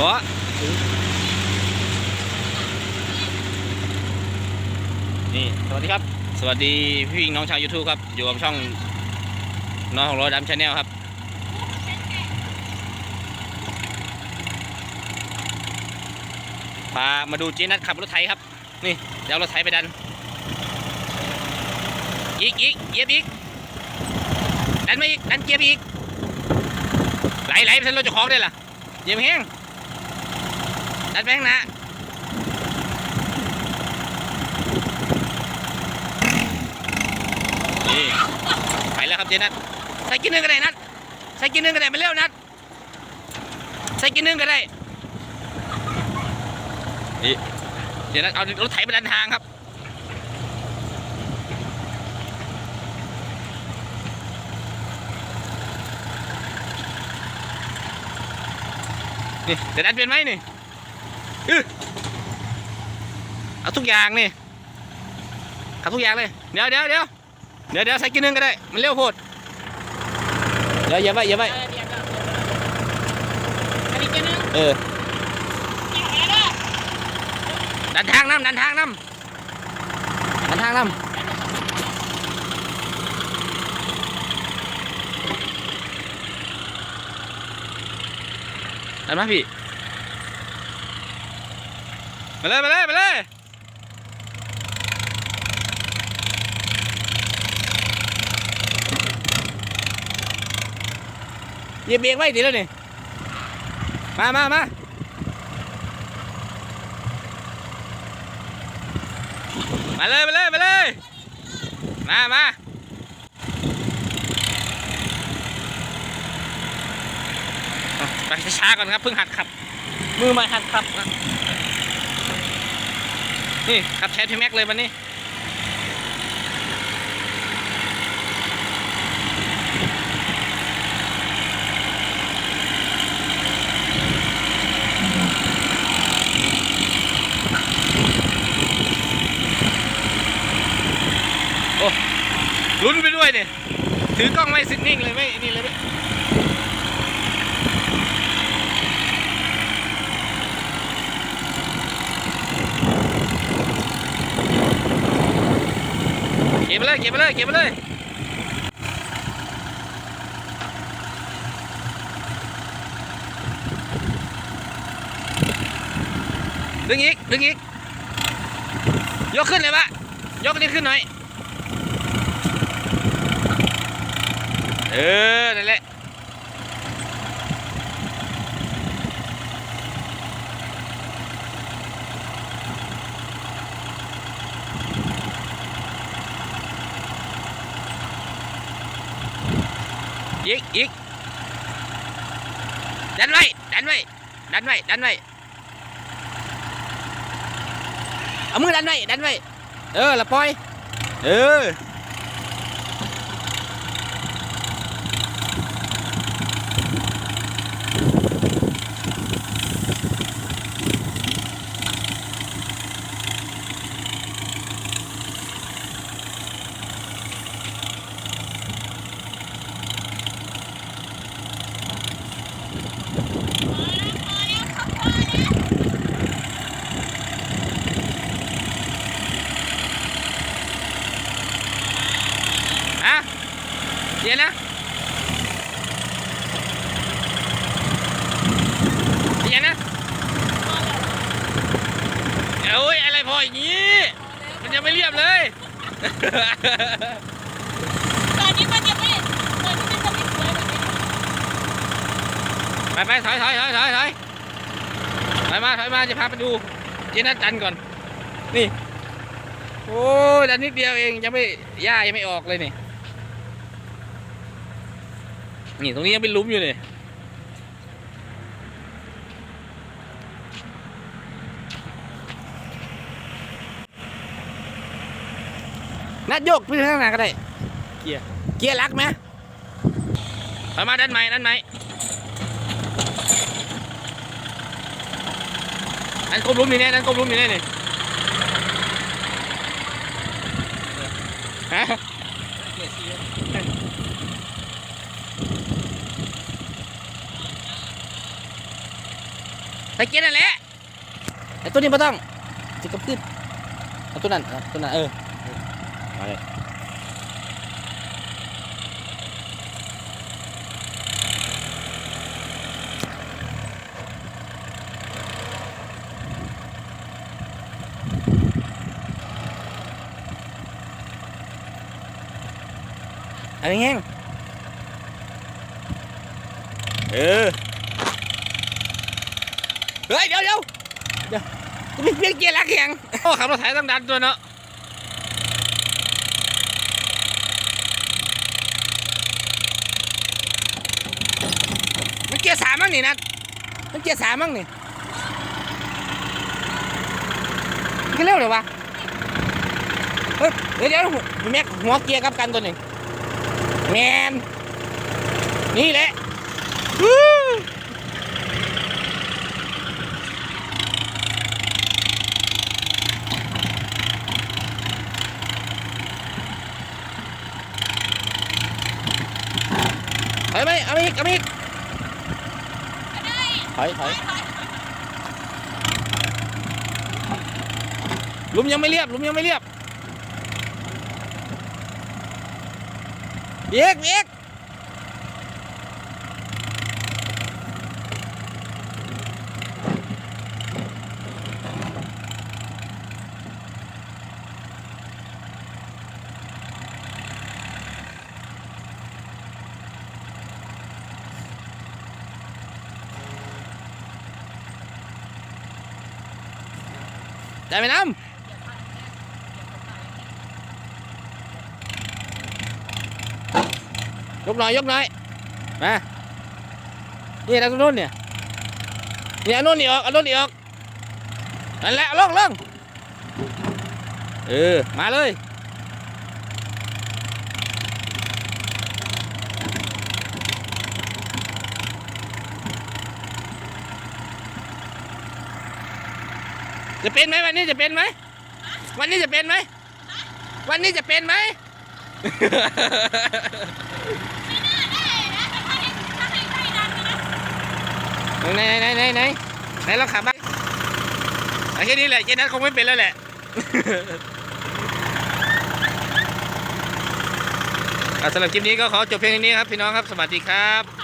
ขอนี่ สวัสดีครับ สวัสดีพี่น้องชาว YouTube ครับ อยู่กับช่องน้องของรถดำชาแนลครับ พามาดูเจนัทขับรถไถครับ นี่เดี๋ยวรถไถไปดันอีกอีกเยียบอีก ดันไมาอีก ดันเกียร์ไปอีก ไหลไหลไปเส้นรถเจ้าของได้ล่ะเยียบแห้ง ดันไปข้งน้านี่ไปแล้วครับเจนัทใส่กินหนึ่งก็ได้นัทใส่กินหนึ่งก็ได้ไปเร็วนัทใส่กินหนึ่งก็ได้นี่เดี๋ยวนะเอารถไถไปดันทางครับนี่จะดันเป็นไหมนี่ เอาทุกอย่างนี่เอาทุกอย่างเลย เดี๋ยวเดี๋ยวเดี๋ยวเดี๋ยวเดี๋ยวใส่กินหนึงก็ได้ มันเร็วโพดเดี๋ยวอย่าไปอย่าไปเออเดี๋ยวเราอันนี้จะนึงเออนี่ของอะไรเด้อดันทางน้ำดันทางน้ำดันทางน้ำดันมาพี่ มาเลยมาเลยมาเลยเหยียบเบรกไว้ดีแล้วนี่มามามามาเลยมาเลยมาเลยมามาไปช้าๆก่อนครับเพิ่งหัดขับ มือใหม่หัดขับนะ นี่ขับแชทพี่แม็กเลยวันนี้โอ้ลุ้นไปด้วยเนี่ยถือกล้องไม่สินิ่งเลยไม่นี่เลยไม่ เก็บไปเลย เก็บไปเลย เก็บไปเลย ดึงอีก ดึงอีก ยกขึ้นเลยปะยกนี้ขึ้นหน่อย เออ นั่นแหละ อีกอีกดันไว้ดันไว้ดันไว้ดันไว้เอามือดันไว้ดันไว้เออละปล่อย เออ ดี๋ยวนะเดี๋ยวนะโอ้ยอะไรพออย่างนี้ มันยังไม่เรียบเลย ตอนนี้มันยังไม่ตอนนี้มันจะไม่สวยแบบนี้ไปไปถอยถอยถอยถอยถอยถอยมาถอยมาจะพาไปดู เจนัดดันก่อน นี่ โอ้ยดันนิดเดียวเองยังไม่หญ้ายังไม่ออกเลยนี่ นี่ตรงนี้ยังเป็นหลุมอยู่นี่นัดโยกไปข้างหน้าก็ได้ เกียร์ เกียร์ลักไหมถอยมาด้านใหม่ด้านใหม่อันกลมหลุมอยู่เนี่ยอันกลมหลุมอยู่เนี่ยนี่ฮะ ใส่เกียร์นั่นแหละไอ้ตัวนี้ไม่ต้องจิกกับขึ้นเอาตัวนั้นเอาตัวนั้นเออมาเลยเอันนี้แห้งเออ เฮ้ยเดี๋ยวเดี๋ยวเดี๋ยวกูมีเปลี่ยนเกียร์ลักแข็งโอ้ขับรถไถต้องดันตัวเนาะมันเกียร์สามมั้งนี่นัดมันเกียร์สามมั้งนี่มันเร็วเลยวะเฮ้ยเดี๋ยวเดี๋ยวแม็กหัวเกียร์กับกันตัวหนึ่งแมนนี่แหละ เอยไหมเอาอีกเอาอีกถอยถอยถอยหลุมยังไม่เรียบหลุมยังไม่เรียบเบียกเบียก ได้ไหมน้ำยกหน่อยยกหน่อยมานี่นะตรงนู้นเนี่ยนี่อันน่นนี่ออกเอาโน่นนี่ออกนั่นแหละเอาลงลงเออมาเลย จะเป็นไหมวันนี้จะเป็นไหมวันนี้จะเป็นไหมวันนี้จะเป็นไหมไม่น่าได้นะแต่ถ้าให้ถ้าให้ใครดันนะไหนไหนไหนไหนไหนไหนเราขับบ้างเอาแค่นี้แหละเจนั้นคงไม่เป็นแล้วแหละอะสำหรับคลิปนี้ก็ขอจบเพียงเท่านี้ครับพี่น้องครับสวัสดีครับ